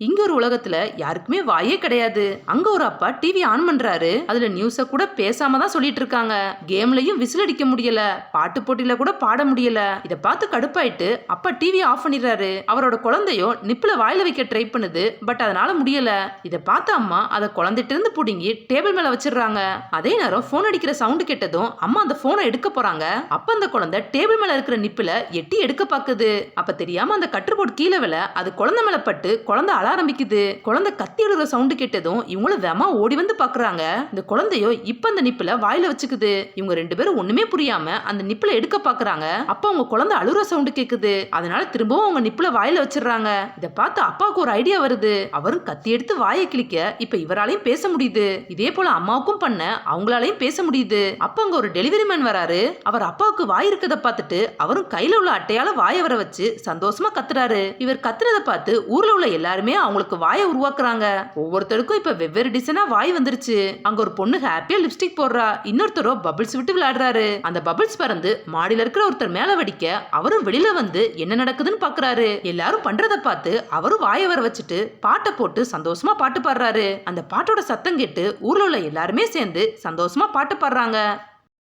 இங்க ஒரு உலகத்துல யாருக்குமே வாயே கிடையாது. அங்க ஒரு அப்பா டிவி ஆன் பண்றாரு. அதுல நியூஸ கூட பேசாம தான் சொல்லிட்டு இருக்காங்க. கேம்லயும் விசில் அடிக்க முடியல. பாட்டு போட்டியில கூட பாட முடியல. இத பார்த்து கடுப்பாயிட்டு அப்பா டிவி ஆஃப் பண்ணிடுறாரு. அவரோட குழந்தையோ நிப்புல வாயில வைக்க ட்ரை பண்ணுது. பட் அதனால முடியல. இத பார்த்த அம்மா அதை குழந்தைட்டு இருந்து புடுங்கி டேபிள் மேல வச்சிடுறாங்க. அதே நேரம் போன் அடிக்கிற சவுண்ட் கேட்டதும் அம்மா அந்த போனை எடுக்க போறாங்க. அப்ப அந்த குழந்தை டேபிள் மேல இருக்கிற நிப்புல எட்டி எடுக்க பாக்குது அப்ப தெரியாம அந்த கட்டுப்போட் கீழே விழ அது குழந்தை மேல பட்டு குழந்தை அழ ஆரம்பிக்குது. குழந்தை கத்தி எழுதுற சவுண்டு கேட்டதும் இவங்களும் வேமா ஓடி வந்து பாக்குறாங்க. இந்த குழந்தையோ இப்ப அந்த நிப்புல வாயில வச்சுக்குது. இவங்க ரெண்டு பேரும் ஒண்ணுமே புரியாம அந்த நிப்புல எடுக்க பாக்குறாங்க. அப்ப அவங்க குழந்தை அழுற சவுண்டு கேக்குது. அதனால திரும்பவும் அவங்க நிப்புல வாயில வச்சிடுறாங்க. இத பார்த்து அப்பாவுக்கு ஒரு ஐடியா வருது. அவரும் கத்தி எடுத்து வாயை கிழிக்க இப்ப இவராலையும் பேச முடியுது. இதே போல அம்மாவுக்கும் பண்ண அவங்களாலையும் பேச முடியுது. அப்ப அங்க ஒரு டெலிவரி மேன் வராரு. அவர் அப்பாவுக்கு வாய் இருக்கத பார்த்துட்டு அவரும் கையில உள்ள அட்டையால வாயை வர வச்சு சந்தோஷமா கத்துறாரு. இவர் கத்துறத பார்த்து ஊர்ல உள்ள எல்லாருமே அவங்களுக்கு வாயை உருவாக்குறாங்க? ஒவ்வொருத்தருக்கும் இப்ப வெவ்வேறு டிசைனா வாய் வந்துருச்சு. அங்க ஒரு பொண்ணு ஹாப்பியா லிப்ஸ்டிக் போடுறா. இன்னொருத்தரோ பபிள்ஸ் விட்டு விளையாடுறாரு. அந்த பபிள்ஸ் பறந்து மாடியில் இருக்கிற ஒருத்தர் மேல வடிக்க அவரும் வெளியில வந்து என்ன நடக்குதுன்னு பாக்குறாரு. எல்லாரும் பண்றத பார்த்து அவரும் வாயை வர வச்சுட்டு பாட்டை போட்டு சந்தோஷமா பாட்டு பாடுறாரு. அந்த பாட்டோட சத்தம் கேட்டு ஊர்ல உள்ள எல்லாருமே சேர்ந்து சந்தோஷமா பாட்டு பாடுறாங்க.